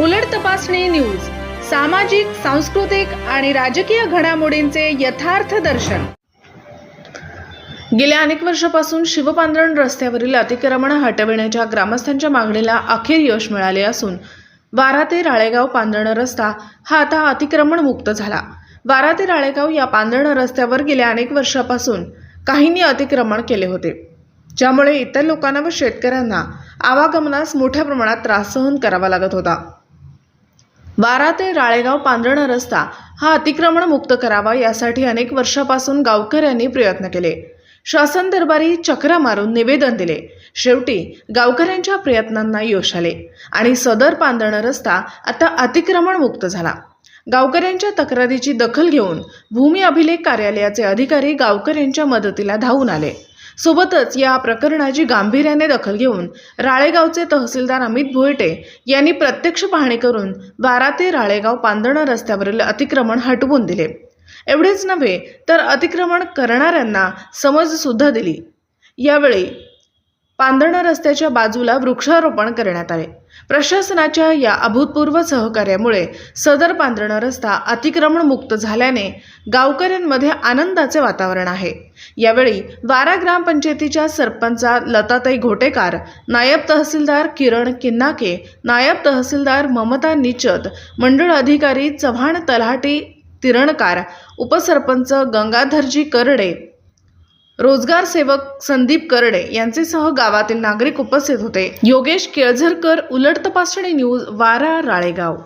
उलट तपासणी न्यूज सामाजिक सांस्कृतिक आणि राजकीय घडामोडींचे यथार्थ दर्शन. गेल्या अनेक वर्षापासून शिवपांधरण रस्त्यावरील अतिक्रमण हटविण्याच्या ग्रामस्थांच्या मागणीला अखेर यश मिळाले असून वारा ते राळेगाव पांधरण रस्ता हा आता अतिक्रमण मुक्त झाला. वारा ते राळेगाव या पांधरण रस्त्यावर गेल्या अनेक वर्षापासून काहींनी अतिक्रमण केले होते. ज्यामुळे इतर लोकांना व शेतकऱ्यांना आवागमनास मोठ्या प्रमाणात त्रास सहन करावा लागत होता. बारा ते राळेगाव पांढरण रस्ता हा अतिक्रमण मुक्त करावा यासाठी अनेक वर्षापासून गावकऱ्यांनी प्रयत्न केले. शासन दरबारी चक्र मारून निवेदन दिले. शेवटी गावकऱ्यांच्या प्रयत्नांना यश आले आणि सदर पांधरण रस्ता आता अतिक्रमण मुक्त झाला. गावकऱ्यांच्या तक्रारीची दखल घेऊन भूमी अभिलेख कार्यालयाचे अधिकारी गावकऱ्यांच्या मदतीला धावून आले. सोबतच या प्रकरणाची गांभीर्याने दखल घेऊन राळेगावचे तहसीलदार अमित भोयटे यांनी प्रत्यक्ष पाहणी करून बारा ते राळेगाव पांदणा रस्त्यावरील अतिक्रमण हटवून दिले. एवढेच नव्हे तर अतिक्रमण करणाऱ्यांना समज सुद्धा दिली. यावेळी पांदणा रस्त्याच्या बाजूला वृक्षारोपण करण्यात आले. प्रशासनाच्या या अभूतपूर्व सहकार्यामुळे सदर पांढरण रस्ता अतिक्रमण मुक्त झाल्याने गावकऱ्यांमध्ये आनंदाचे वातावरण आहे. यावेळी वारा ग्रामपंचायतीच्या सरपंचा लताताई घोटेकार नायब तहसीलदार किरण किन्नाके नायब तहसीलदार ममता निचत मंडळ अधिकारी चव्हाण तलाटी तिरणकार उपसरपंच गंगाधरजी करडे रोजगार सेवक संदीप करडे यांचेसह गावातील नागरिक उपस्थित होते. योगेश केळझरकर उलट तपासणी न्यूज वारा राळेगाव.